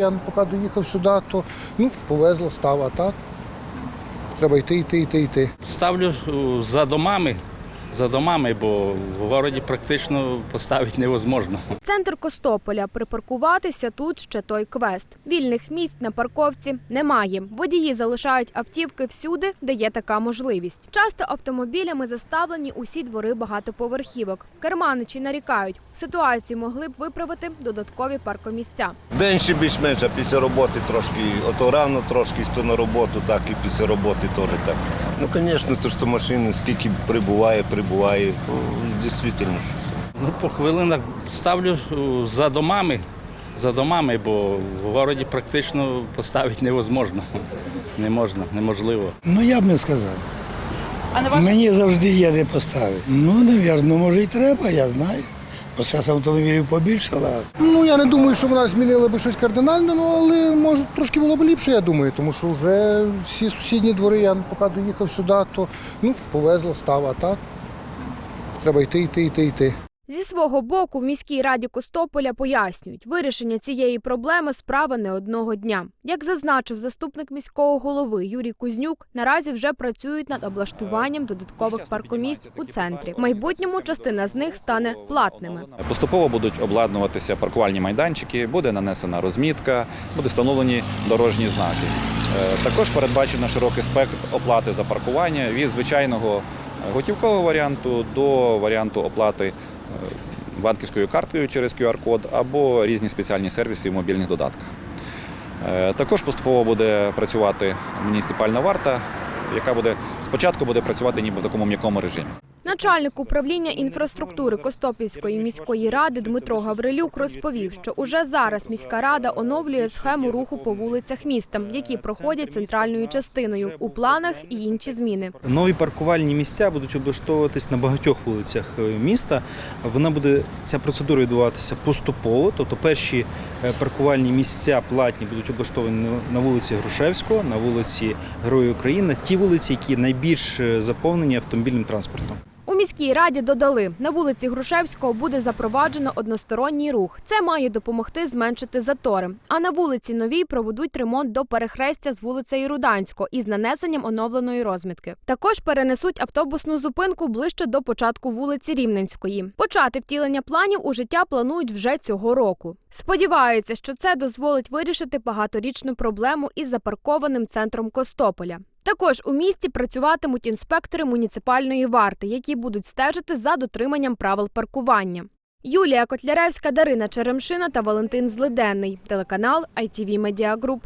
Я поки доїхав сюди, то ну, повезло, став, а так. Треба йти, йти, йти, йти. Ставлю е, за домами, за домами, бо в городі практично поставити невозможно. Центр Костополя. Припаркуватися тут ще той квест. Вільних місць на парковці немає. Водії залишають автівки всюди, де є така можливість. Часто автомобілями заставлені усі двори багатоповерхівок. Керманичі нарікають, ситуацію могли б виправити додаткові паркомісця. День ще більш-менш, після роботи трошки, ото рано трошки то на роботу, так і після роботи теж так. Ну, звісно, то що машини скільки прибуває, прибуває, то дійсно щось. Ну, по хвилинах ставлю е, за домами, за домами, бо в городі практично поставити невозможно. Не можна, неможливо. Ну, я б не сказав. Мені завжди є де поставити. Ну, навірно, може і треба, я знаю. Зараз автомобілів побільшало. Ну, я не думаю, що вона змінила би щось кардинально, ну, але може трошки було б ліпше, я думаю, тому що вже всі сусідні двори, я поки доїхав сюди, то ну, повезло, став, а так. Треба йти, йти, йти, йти. Зі свого боку в міській раді Костополя пояснюють, вирішення цієї проблеми справа не одного дня. Як зазначив заступник міського голови Юрій Кузнюк, наразі вже працюють над облаштуванням додаткових паркомісць у центрі. В майбутньому частина з них стане платними. Поступово будуть обладнуватися паркувальні майданчики, буде нанесена розмітка, будуть встановлені дорожні знаки. Е, Також передбачено широкий спектр оплати за паркування від звичайного готівкового варіанту до варіанту оплати банківською карткою через QR-код або різні спеціальні сервіси в мобільних додатках. Е, Також поступово буде працювати муніципальна варта, яка буде спочатку буде працювати ніби в такому м'якому режимі. Начальник управління інфраструктури Костопільської міської ради Дмитро Гаврилюк розповів, що уже зараз міська рада оновлює схему руху по вулицях міста, які проходять центральною частиною. У планах і інші зміни. Нові паркувальні місця будуть облаштовуватись на багатьох вулицях е, міста. Вона буде ця процедура відбуватися поступово. Тобто, перші е, паркувальні місця платні будуть облаштовані на- вулиці Грушевського, на вулиці Героїв України, ті вулиці, які найбільш е, заповнені автомобільним транспортом. Міській раді додали, на вулиці Грушевського буде запроваджено односторонній рух. Це має допомогти зменшити затори. А на вулиці Новій проведуть ремонт до перехрестя з вулицею Руданського із нанесенням оновленої розмітки. Також перенесуть автобусну зупинку ближче до початку вулиці Рівненської. Почати втілення планів у життя планують вже цього року. Сподіваються, що це дозволить вирішити багаторічну проблему із запаркованим центром Костополя. Також у місті працюватимуть інспектори муніципальної варти, які будуть стежити за дотриманням правил паркування. Юлія Котляревська, Дарина Черемшина та Валентин Злиденний. Телеканал ITV Media Group.